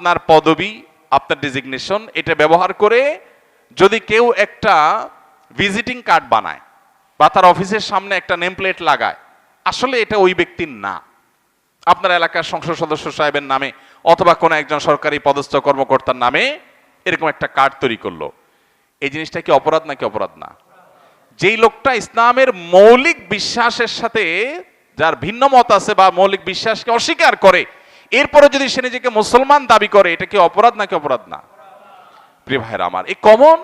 আপনার পদবি, আপনার ডিজিগনেশন এটা ব্যবহার করে যদি কেউ একটা ভিজিটিং কার্ড বানায় বা তার অফিসের সামনে একটা নেম প্লেট লাগায়, আসলে এটা ওই ব্যক্তির না। আপনার এলাকার সংসদ সদস্য সাহেবের নামে অথবা কোনো একজন সরকারি পদস্থ কর্মকর্তার নামে এরকম একটা কার্ড তৈরি করল। এই জিনিসটা কি অপরাধ নাকি অপরাধ না? যেই লোকটা ইসলামের মৌলিক বিশ্বাসের সাথে, যার ভিন্ন মত আছে বা মৌলিক বিশ্বাসকে অস্বীকার করে এরপরে যদি সে নিজেকে মুসলমান দাবি করে, এটা কি অপরাধ নাকি অপরাধ না? প্রিয় ভাইরা আমার, এই কমন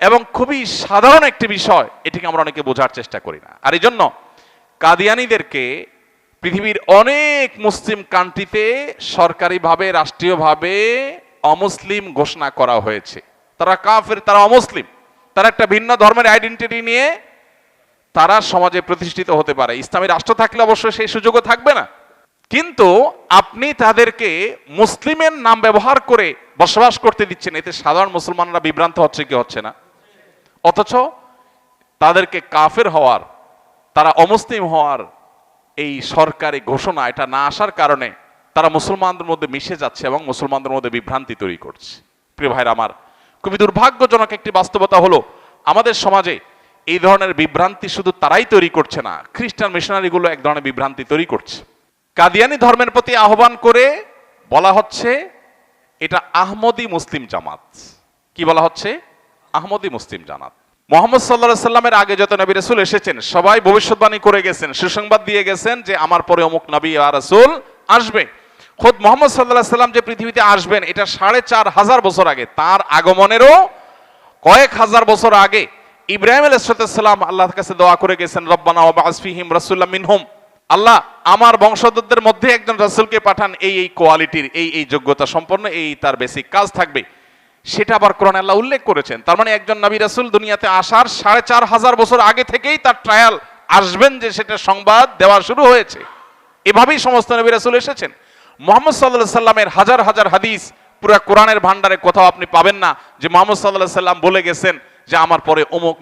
এবং খুবই সাধারণ একটি বিষয়, এটিকে আমরা অনেকে বোঝার চেষ্টা করি না। আর এই জন্য কাদিয়ানিদেরকে পৃথিবীর অনেক মুসলিম কান্ট্রিতে সরকারিভাবে, রাষ্ট্রীয়ভাবে অমুসলিম ঘোষণা করা হয়েছে। তারা কাফের, তারা অমুসলিম। তারা একটা ভিন্ন ধর্মের আইডেন্টিটি নিয়ে তারা সমাজে প্রতিষ্ঠিত হতে পারে। ইসলামী রাষ্ট্র থাকলে অবশ্যই সেই সুযোগও থাকবে না। কিন্তু আপনি তাদেরকে মুসলিমের নাম ব্যবহার করে বসবাস করতে দিচ্ছেন। এতে সাধারণ মুসলমানরা বিভ্রান্ত হচ্ছে কি হচ্ছে না? অথচ তাদেরকে কাফের হওয়ার, তারা অমুসলিম হওয়ার এই সরকারি ঘোষণা, এটা না আসার কারণে তারা মুসলমানদের মধ্যে মিশে যাচ্ছে এবং মুসলমানদের মধ্যে বিভ্রান্তি তৈরি করছে। প্রিয় ভাইরা আমার, খুবই দুর্ভাগ্যজনক একটি বাস্তবতা হলো, আমাদের সমাজে এই ধরনের বিভ্রান্তি শুধু তারাই তৈরি করছে না, খ্রিস্টান মিশনারিগুলো এক ধরনের বিভ্রান্তি তৈরি করছে। কাদিয়ানি ধর্মের প্রতি আহ্বান করে বলা হচ্ছে, এটা আহমদি মুসলিম জামাত। কি বলা হচ্ছে? আহমদি মুসলিম জামাত। মোহাম্মদ সাল্লাহ সাল্লামের আগে যত নবী রসুল এসেছেন, সবাই ভবিষ্যৎবাণী করে গেছেন, সুসংবাদ দিয়ে গেছেন যে আমার পরে অমুক নবী আর রসুল আসবে। খোদ মোহাম্মদ সাল্লাহ সাল্লাম যে পৃথিবীতে আসবেন, এটা সাড়ে চার হাজার বছর আগে, তার আগমনেরও কয়েক হাজার বছর আগে ইব্রাহিম আলাইসালাম আল্লাহর কাছে দোয়া করে গেছেন, রব্বানা ওবাসফিহিম রাসূল্লাহ মিনহুম। আল্লাহ আমার বংশধরদের মধ্যে একজন রাসূলকে পাঠান, এই এই কোয়ালিটির, এই এই যোগ্যতা সম্পন্ন, এই তার বেসিক কাজ থাকবে। সেটা আবার কোরআন আল্লাহ উল্লেখ করেছেন। তার মানে একজন নবী রাসূল দুনিয়াতে আসার সাড়ে চার হাজার বছর আগে থেকেই তার ট্রায়াল আসবেন যে সেটা সংবাদ দেওয়া শুরু হয়েছে। এভাবেই সমস্ত নবী রাসুল এসেছেন। মোহাম্মদ সাল্লাহ সাল্লামের হাজার হাজার হাদিস পুরো কোরআনের ভান্ডারে কোথাও আপনি পাবেন না যে মোহাম্মদ সাল্লাহ সাল্লাম বলে গেছেন যে আমার পরে অমুক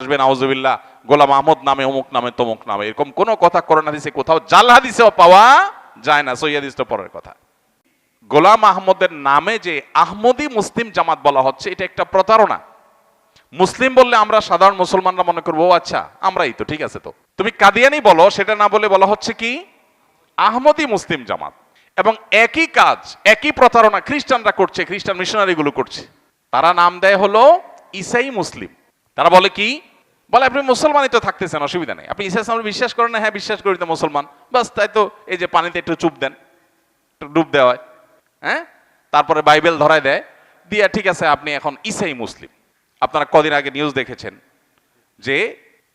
আসবেন আউজুবিল্লাহ গোলাম আহমদ নামে, অমুক নামে, তমুক নামে। এরকম কোনো কথা করোনা হাদিসে কোথাও, জাল হাদিসেও পাওয়া যায় না তো পরের কথা। গোলাম আহমদের নামে যে আহমদি মুসলিম জামাত বলা হচ্ছে, এটা একটা প্রতারণা। মুসলিম বললে আমরা সাধারণ মুসলমানরা মনে করব আচ্ছা আমরাই তো, ঠিক আছে তো। তুমি কাদিয়ানি বলো, সেটা না বলে বলা হচ্ছে কি? আহমদি মুসলিম জামাত। এবং একই কাজ, একই প্রতারণা খ্রিস্টানরা করছে, খ্রিস্টান মিশনারিগুলো করছে। তারা নাম দেয় হলো ইসাই মুসলিম। তারা বলে কি? বলে, আপনি মুসলমানই তো থাকতেছেন, অসুবিধা নেই। আপনি ইসা ইসলাম বিশ্বাস করেন না হ্যাঁ বিশ্বাস করি তো মুসলমান। বাস, তাই তো এই যে পানিতে একটু চুপ দেন, একটু ডুব দেওয়া হয় হ্যাঁ? তারপরে বাইবেল ধরায় দেয়, দিয়া, ঠিক আছে, আপনি এখন ইসাই মুসলিম। আপনারা কদিন আগে নিউজ দেখেছেন যে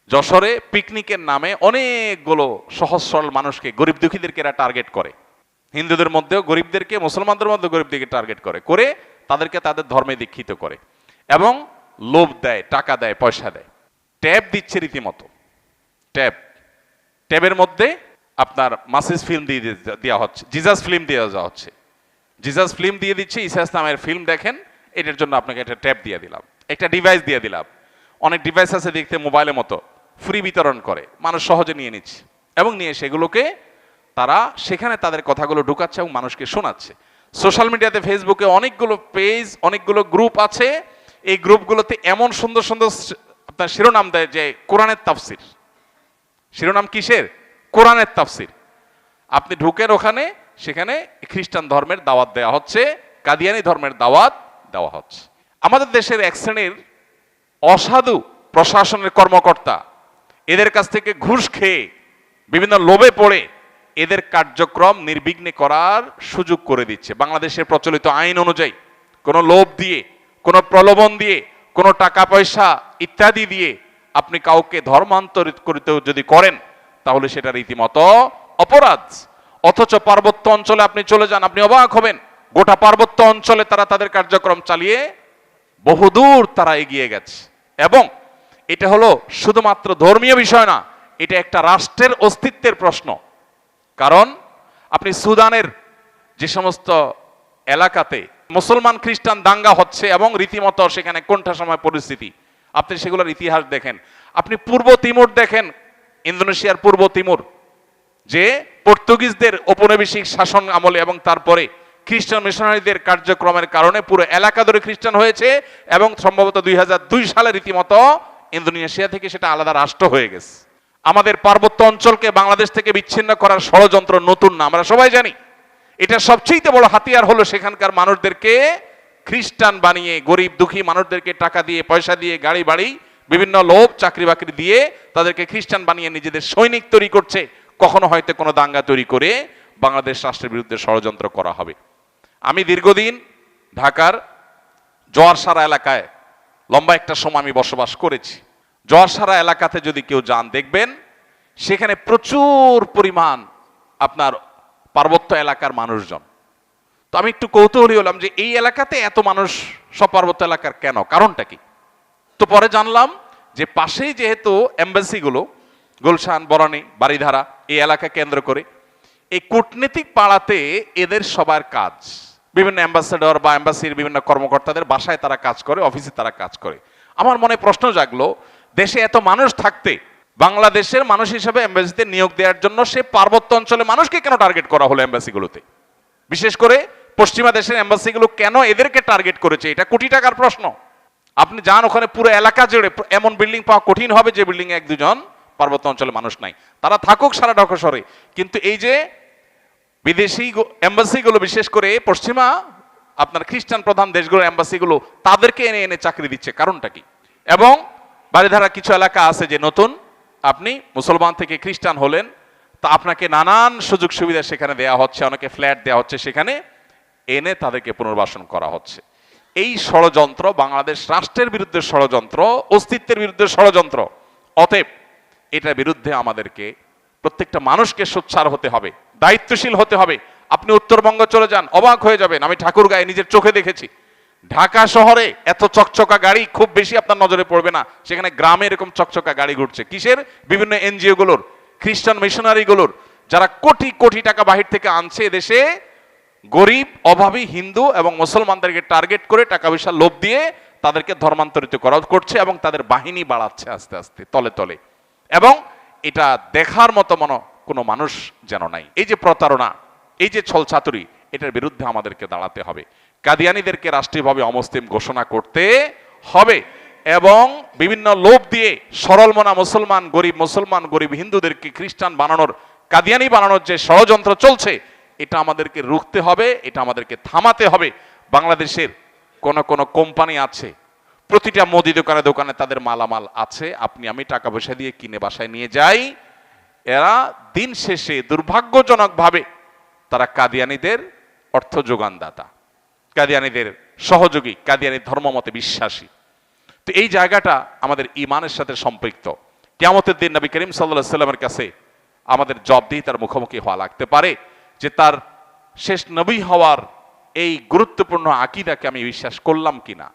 যশোরে পিকনিকের নামে অনেকগুলো সহজ সরল মানুষকে, গরিব দুঃখীদেরকে এরা টার্গেট করে। হিন্দুদের মধ্যেও গরিবদেরকে, মুসলমানদের মধ্যে গরিবদেরকে টার্গেট করে করে তাদেরকে তাদের ধর্মে দীক্ষিত করে এবং লোভ দেয়, টাকা দেয়, পয়সা দেয়। ট্যাব দিচ্ছে রীতিমতো। ট্যাব। ট্যাবের মধ্যে আপনার মাসিস ফিল্ম দিয়ে দেওয়া হচ্ছে, জিজাস ফিল্ম দিয়ে দেওয়া হচ্ছে। জিজাস ফিল্ম দিয়ে দিচ্ছে ইসা ইসলামের ফিল্ম দেখেন, এটার জন্য আপনাকে একটা ট্যাব দিয়ে দিলাম, একটা ডিভাইস দিয়ে দিলাম। অনেক ডিভাইস আছে দেখতে মোবাইলের মতো, ফ্রি বিতরণ করে, মানুষ সহজে নিয়ে নিচ্ছে। এবং নিয়ে সেগুলোকে তারা সেখানে তাদের কথাগুলো ঢুকাচ্ছে এবং মানুষকে শোনাচ্ছে। সোশ্যাল মিডিয়াতে, ফেসবুকে অনেকগুলো পেজ, অনেকগুলো গ্রুপ আছে। এই গ্রুপগুলোতে এমন সুন্দর সুন্দর আপনার শিরোনাম দেয় যে কোরআনের তাফসির। শিরোনাম কিসের? কোরআনের তাফসির। আপনি ঢুকেন ওখানে, সেখানে খ্রিস্টান ধর্মের দাওয়াত দেওয়া হচ্ছে, কাদিয়ানি ধর্মের দাওয়াত দেওয়া হচ্ছে। আমাদের দেশের এক শ্রেণির অসাধু প্রশাসনের কর্মকর্তা, এদের কাছ থেকে ঘুষ খেয়ে, বিভিন্ন লোভে পড়ে, এদের কার্যক্রম নির্বিঘ্নে করার সুযোগ করে দিচ্ছে। বাংলাদেশের প্রচলিত আইন অনুযায়ী কোনো লোভ দিয়ে, কোনো প্রলোভন দিয়ে কোনো টাকা, পয়সা ইত্যাদি দিয়ে আপনি কাউকে ধর্মান্তরিত করিতে যদি করেন, তাহলে সেটা রীতিমতো অপরাধ। অথচ পার্বত্য অঞ্চলে আপনি চলে যান, আপনি অবাক হবেন। গোটা পার্বত্য অঞ্চলে তারা তাদের কার্যক্রম চালিয়ে বহুদূর তারা এগিয়ে গেছে। এবং এটা হলো শুধুমাত্র ধর্মীয় বিষয় না, এটা একটা রাষ্ট্রের অস্তিত্বের প্রশ্ন। কারণ আপনি সুদানের যে সমস্ত এলাকাতে মুসলমান খ্রিস্টান দাঙ্গা হচ্ছে এবং রীতিমতো সেখানে কোনটা সময় পরিস্থিতি। আপনি সেগুলোর ইতিহাস দেখেন। আপনি পূর্ব তিমুর দেখেন, ইন্দোনেশিয়ার পূর্ব তিমুর, যে পর্তুগিজদের ঔপনিবেশিক শাসন আমলে এবং তারপরে খ্রিস্টান মিশনারিদের কার্যক্রমের কারণে পুরো এলাকা ধরে খ্রিস্টান হয়েছে এবং সম্ভবত দুই হাজার দুই সালে রীতিমতো ইন্দোনেশিয়া থেকে সেটা আলাদা রাষ্ট্র হয়ে গেছে। আমাদের পার্বত্য অঞ্চলকে বাংলাদেশ থেকে বিচ্ছিন্ন করার ষড়যন্ত্র নতুন না, আমরা সবাই জানি। এটা সবচেয়ে বড় হাতিয়ার হলো সেখানকার মানুষদেরকে খ্রিস্টান বানিয়ে, গরিব দুঃখী মানুষদেরকে টাকা দিয়ে, পয়সা দিয়ে, গাড়ি বাড়ি, বিভিন্ন লোভ, চাকরি বাকরি দিয়ে তাদেরকে খ্রিস্টান বানিয়ে নিজেদের সৈনিক তৈরি করছে। কখনো হয়তো কোনো দাঙ্গা তৈরি করে বাংলাদেশ রাষ্ট্রের বিরুদ্ধে ষড়যন্ত্র করা হবে। আমি দীর্ঘদিন ঢাকার জোয়ারসারা এলাকায় লম্বা একটা সময় আমি বসবাস করেছি। জোয়ারসারা এলাকাতে যদি কেউ যান দেখবেন, সেখানে প্রচুর পরিমাণ আপনার পার্বত্য এলাকার মানুষজন। তো আমি একটু কৌতূহলী হলাম যে এই এলাকাতে এত মানুষ সব পার্বত্য এলাকার কেন? কারণটা কি? তো পরে জানলাম যে পাশেই যেহেতু এম্বাসিগুলো, গুলশান, বরানি বাড়িধারা এই এলাকা কেন্দ্র করে, এই কূটনীতিক পাড়াতে এদের সবার কাজ, বিভিন্ন অ্যাম্বাসেডর বা অ্যাম্বাসির বিভিন্ন কর্মকর্তাদের বাসায় তারা কাজ করে, অফিসে তারা কাজ করে। আমার মনে প্রশ্ন জাগলো, দেশে এত মানুষ থাকতে বাংলাদেশের মানুষ হিসেবে এম্বাসিতে নিয়োগ দেওয়ার জন্য সে পার্বত্য অঞ্চলে মানুষকে কেন টার্গেট করা হলো এম্বাসিগুলোতে? বিশেষ করে পশ্চিমা দেশের এম্বাসিগুলো কেন এদেরকে টার্গেট করেছে? এটা কোটি টাকার প্রশ্ন। আপনি যান ওখানে পুরো এলাকা জুড়ে এমন বিল্ডিং পাওয়া কঠিন হবে যে বিল্ডিং এক দুজন পার্বত্য অঞ্চলে মানুষ নাই। তারা থাকুক সারা ঢাকা শহরে কিন্তু এই যে বিদেশি এম্বাসিগুলো, বিশেষ করে পশ্চিমা, আপনার খ্রিস্টান প্রধান দেশগুলোর এম্বাসিগুলো, তাদেরকে এনে এনে চাকরি দিচ্ছে। কারণটা কি? এবং বাড়িধারা কিছু এলাকা আছে যে নতুন আপনি মুসলমান থেকে খ্রিস্টান হলেন, তা আপনাকে নানান সুযোগ সুবিধা সেখানে দেওয়া হচ্ছে, অনেকে ফ্ল্যাট দেওয়া হচ্ছে সেখানে, এনে তাদেরকে পুনর্বাসন করা হচ্ছে। এই ষড়যন্ত্র বাংলাদেশ রাষ্ট্রের বিরুদ্ধে ষড়যন্ত্র, অস্তিত্বের বিরুদ্ধে ষড়যন্ত্র, অতএব এটার বিরুদ্ধে আমাদেরকে প্রত্যেকটা মানুষকে সোচ্ছার হতে হবে, দায়িত্বশীল হতে হবে। আপনি উত্তরবঙ্গ চলে যান, অবাক হয়ে যাবেন, আমি ঠাকুর গায়ে নিজের চোখে দেখেছি। ঢাকা শহরে এত চকচকা গাড়ি খুব বেশি আপনার নজরে পড়বে না। সেখানে গ্রামে এরকম চকচকা গাড়ি ঘুরছে। কিসের? বিভিন্ন এনজিও গুলোর খ্রিস্টান মিশনারি গুলোর যারা কোটি কোটি টাকা বাহির থেকে আনছে দেশে গরিব, অভাবী, হিন্দু এবং মুসলমানদেরকে টার্গেট করে টাকা পয়সা লোভ দিয়ে তাদেরকে ধর্মান্তরিত করা করছে এবং তাদের বাহিনী বাড়াচ্ছে আস্তে আস্তে, তলে তলে। এবং এটা দেখার মতো মনো কোনো মানুষ যেন নাই। এই যে প্রতারণা, এই যে ছলছাতুরি, এটার বিরুদ্ধে আমাদেরকে দাঁড়াতে হবে। কাদিয়ানিদেরকে রাষ্ট্রীয়ভাবে অমুসলিম ঘোষণা করতে হবে এবং বিভিন্ন লোভ দিয়ে সরল মনা মুসলমান, গরিব মুসলমান, গরিব হিন্দুদেরকে খ্রিস্টান বানানোর, কাদিয়ানি বানানোর যে ষড়যন্ত্র চলছে, এটা আমাদেরকে রুখতে হবে, এটা আমাদেরকে থামাতে হবে। বাংলাদেশের কোন কোন কোম্পানি আছে, প্রতিটা মুদি দোকানে দোকানে তাদের মালামাল আছে, আপনি আমি টাকা পয়সা দিয়ে কিনে বাসায় নিয়ে যাই। এরা দিন শেষে দুর্ভাগ্যজনকভাবে তারা কাদিয়ানিদের অর্থ যোগানদাতা। কাদিয়ানিদের সহযোগী, কাদিয়ানি ধর্মমতে বিশ্বাসী। তো এই জায়গাটা আমাদের ইমানের সাথে সম্পৃক্ত। কেমতের দিন নবী করিম সাল্লাহ সাল্লামের কাছে আমাদের জবদিহি তার মুখোমুখি হওয়া লাগতে পারে যে তার শেষ নবী হওয়ার এই গুরুত্বপূর্ণ আকিদাকে আমি বিশ্বাস করলাম কিনা।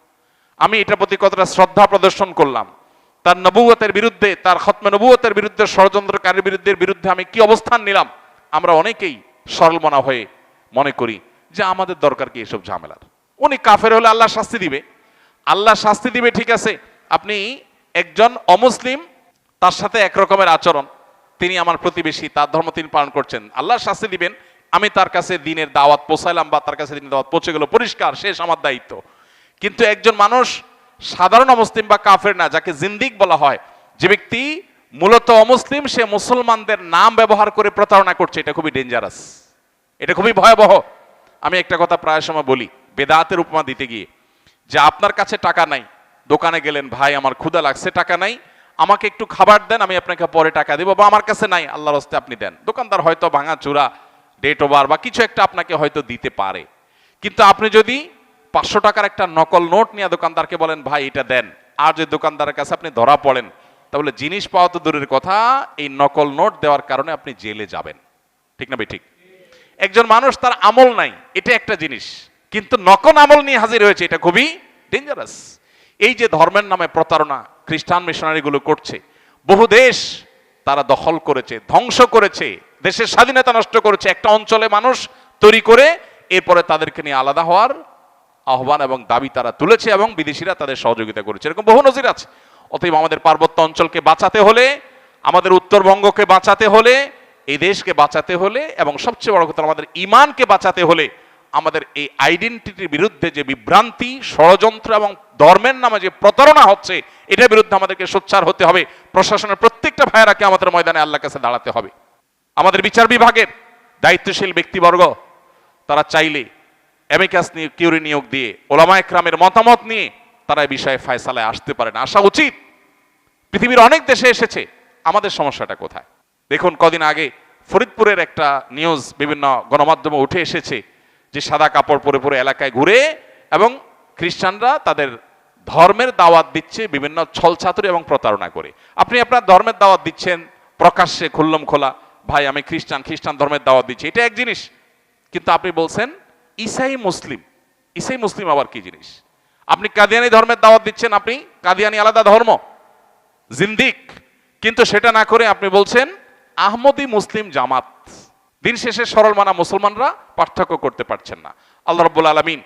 আমি এটার প্রতি কতটা শ্রদ্ধা প্রদর্শন করলাম? তার নবুয়তের বিরুদ্ধে, তার খতমে নবুয়তের বিরুদ্ধে, ষড়যন্ত্রকারীর বিরুদ্ধে বিরুদ্ধে আমি কি অবস্থান নিলাম? আমরা অনেকেই সরলমনা হয়ে মনে করি যে আমাদের দরকার কি এসব ঝামেলার? উনি কাফের হলে আল্লাহ শাস্তি দিবে। আল্লাহ শাস্তি দিবে, ঠিক আছে। আপনি একজন অমুসলিম, তার সাথে একরকমের আচরণ। তিনি আমার প্রতিবেশী, তার ধর্ম তিনি পালন করছেন। আল্লাহ শাস্তি দিবেন। আমি তার কাছে দিনের দাওয়াত পৌঁছাইলাম বা তার কাছে দিনের দাওয়াত পৌঁছে গেল, পরিষ্কার, শেষ আমার দায়িত্ব। কিন্তু একজন মানুষ সাধারণ অমুসলিম বা কাফের না, যাকে জিন্দিক বলা হয়, যে ব্যক্তি মূলত অমুসলিম, সে মুসলমানদের নাম ব্যবহার করে প্রতারণা করছে, এটা খুবই ডেঞ্জারাস এটা খুবই ভয়াবহ। আমি একটা কথা প্রায় সময় বলি, বেদাতের উপমা দিতে গিয়ে, যে আপনার কাছে টাকা নাই, দোকানে গেলেন, ভাই, আমার ক্ষুদা লাগছে, টাকা নাই, আমাকে একটু খাবার দেন, আমি আপনাকে পরে টাকা দেবো, বা, আমার কাছে নাই, আল্লাহর হস্তে আপনি দেন। দোকানদার হয়তো ভাঙা চূড়া ডেট ওভার বা, কিছু একটা আপনাকে হয়তো দিতে পারে। কিন্তু আপনি যদি পাঁচশো টাকার একটা নকল নোট নিয়ে দোকানদারকে বলেন, ভাই, এটা দেন। আর যদি দোকানদারের কাছে আপনি ধরা পড়েন, তাহলে জিনিস পাওয়া তো দূরের কথা, এই নকল নোট দেওয়ার কারণে আপনি জেলে যাবেন। ঠিক না ভাই? ঠিক। একজন মানুষ তার আমল নাই, এটা একটা জিনিস। কিন্তু নকল আমল নিয়ে হাজির হয়েছে, এটা খুবই ডেঞ্জারাস এই যে ধর্মের নামে প্রতারণা খ্রিস্টান মিশনারিগুলো করছে, বহু দেশ তারা দখল করেছে, ধ্বংস করেছে, দেশের স্বাধীনতা নষ্ট করেছে। একটা অঞ্চলে মানুষ তৈরি করে, এরপরে তাদেরকে নিয়ে আলাদা হওয়ার আহ্বান এবং দাবি তারা তুলেছে এবং বিদেশিরা তাদের সহযোগিতা করেছে। এরকম বহু নজির আছে। অতএব আমাদের পার্বত্য অঞ্চলকে বাঁচাতে হলে, আমাদের উত্তরবঙ্গকে বাঁচাতে হলে এই দেশকে বাঁচাতে হলে এবং সবচেয়ে বড় কথা আমাদের ইমানকে বাঁচাতে হলে আমাদের এই আইডেন্টিটির বিরুদ্ধে যে বিভ্রান্তি, ষড়যন্ত্র এবং ধর্মের নামে যে প্রতারণা হচ্ছে, এটার বিরুদ্ধে আমাদেরকে সোচ্চার হতে হবে। প্রশাসনের প্রত্যেকটা ভাইয়েরাকে আমাদের ময়দানে আল্লাহ কাছে দাঁড়াতে হবে। আমাদের বিচার বিভাগের দায়িত্বশীল ব্যক্তিবর্গ, তারা চাইলে এমিকাস নিয়ে, কিউরি নিয়োগ দিয়ে, ওলামা একরামের মতামত নিয়ে তারা এই বিষয়ে ফায়সালায় আসতে পারে না। আসা উচিত পৃথিবীর অনেক দেশে এসেছে। আমাদের সমস্যাটা কোথায়? দেখুন, কদিন আগে ফরিদপুরের একটা নিউজ বিভিন্ন গণমাধ্যমে উঠে এসেছে যে সাদা কাপড় পরে পরে এলাকায় ঘুরে এবং খ্রিস্টানরা তাদের ধর্মের দাওয়াত দিচ্ছে বিভিন্ন ছলছাতুরি এবং প্রতারণা করে। আপনি আপনার ধর্মের দাওয়াত দিচ্ছেন, প্রকাশ্যে খুল্লম খোলা, ভাই, আমি খ্রিস্টান খ্রিস্টান ধর্মের দাওয়াত দিচ্ছি। এটা এক জিনিস। কিন্তু আপনি বলছেন ইসাই মুসলিম। ইসাই মুসলিম আবার কি জিনিস? আপনি কাদিয়ানি ধর্মের দাওয়াত দিচ্ছেন আপনি? কাদিয়ানি আলাদা ধর্ম, জিন্দিক। কিন্তু সেটা না করে আপনি বলছেন আহমদি মুসলিম জামাত। দিন শেষে সরল মানা মুসলমানরা পার্থক্য করতে পারছেন না। আল্লাহ রব্বুল আলমিন